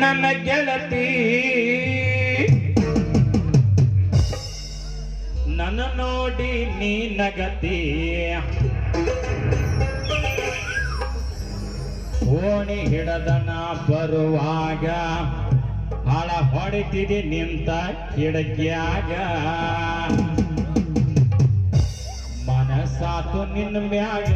ನನ್ನ ಗೆಳತಿ. ನನ್ನ ನೋಡಿ ನೀ ನಗತಿ. ಓಣಿ ಹಿಡದನ ಬರುವಾಗ ಹಳ ಹೊಡಿತಿದೆ ನಿಂತ ಕಿಡಕಿಯಾಗ. ಮನಸ್ಸಾತು ನಿನ್ನ ಮ್ಯಾಗ.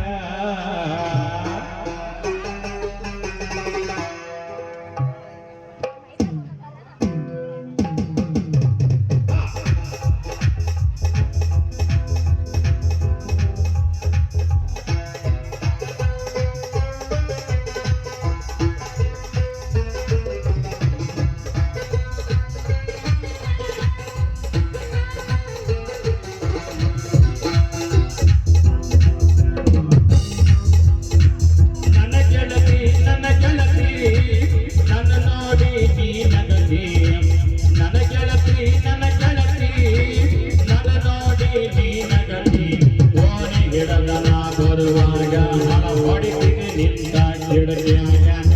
ಓಣಿ ಹಿಡದನ ಬರುವಾಗ ಹಣ ಹೊಡಿತೀನಿ ನಿಂತ ಕಿಡಕಿಯಾಗ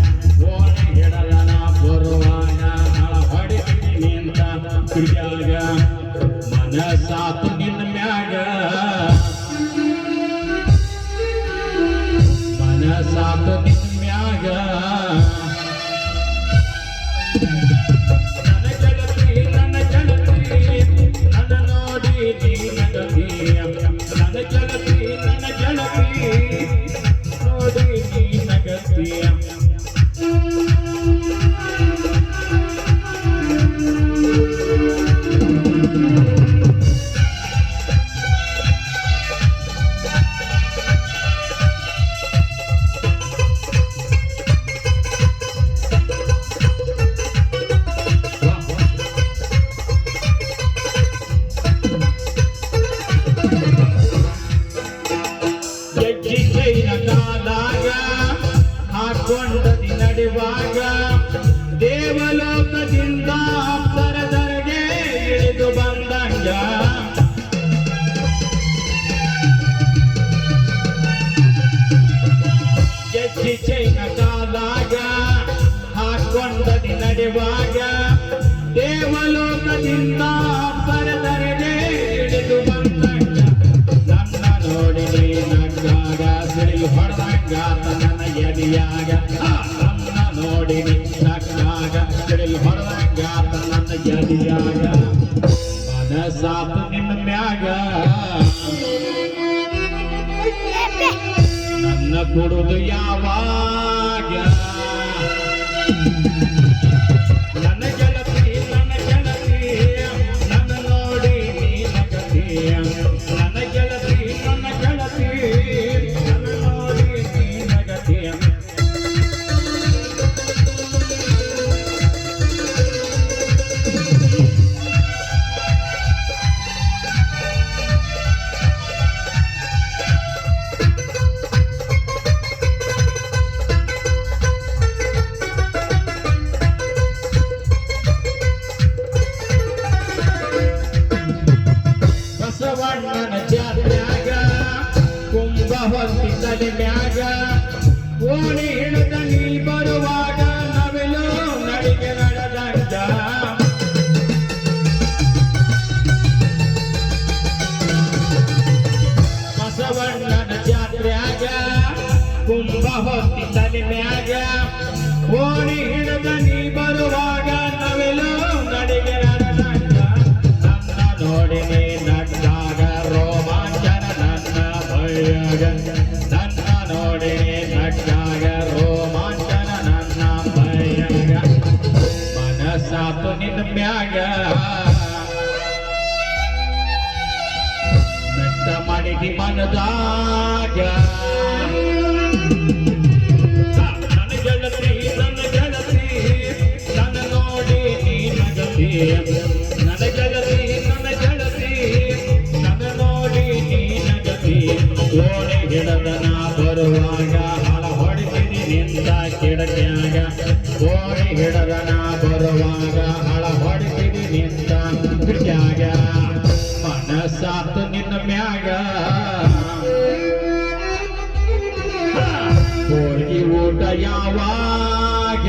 ಓಣಿ ಹಿಡದನ ಬರುವಾಗ ಹಣ ಹೊಡಿತೀನಿ ನಿಂತ ಕಿಡಿಯಾಗ ಮನಸಾತು ನಿನ್ನ ಮ್ಯಾಗ ಮನಸಾತು ನಿಮ್ಯಾಗ ನಡೆವಾಗ ದೇವಲೋಕದಿಂದ ಅಪ್ಸರದರೆಗೆ ಇಳಿದು ಬಂದಂಗ ಹೆಜ್ಜೆ ಚೈನ ಹೊಡೆದಂಗ ನನ್ನ ಎದಿಯಾಗ ಮನಸಾತು ನಿನ್ನ ಮ್ಯಾಗ. ನನ್ನ ಯಾವ? ಯಾವಾಗ ಕುಂಭ ಹೊತ್ತಿ ತಲೆ ಮ್ಯಾಗ ಓಣಿ ಹಿಡಿದ ಓಣಿ ಹಿಡದನ ಬರುವಾಗ ಹಳ ಹೊಡಿತೀನಿ ನಿಂತ ಕಿಡಕ್ಯಾಗ. ಓಣಿ ಹಿಡದನ ಬರುವಾಗ ಹಳ ಹೊಡಿತೀನಿ ನಿಂತ ಕಿಡಕ್ಯಾಗ. ಮನಸ್ಸಾತ ನಿನ್ನ ಮ್ಯಾಗ. ಹೋಗಿ ಊಟ ಯಾವಾಗ?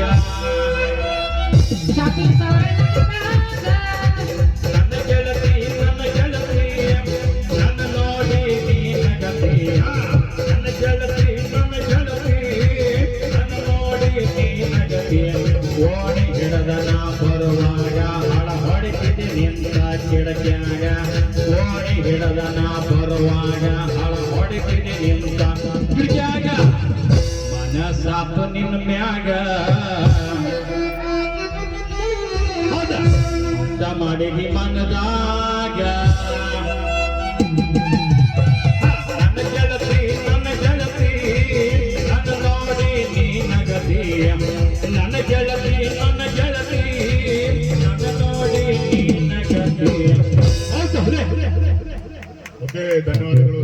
ಹಿಡದ ನಾ ಬರುವಾಗ ಹಳ ಹೊಡಿತಿದ್ದೆ ನಿಂತ ಕಿಡಕ್ಯಾಗ. ನಾ ಬರುವಾಗ ಹಳ ಹೊಡಿತಿದ್ದೆ ನಿಂತ ಕಿಡಕ್ಯಾಗ. ಮನಸಾತು ನಿನ್ನ ಮ್ಯಾಗ. ಮಾಡಿದಿ ಮನದಾಗ. ಧನ್ಯವಾದಗಳು.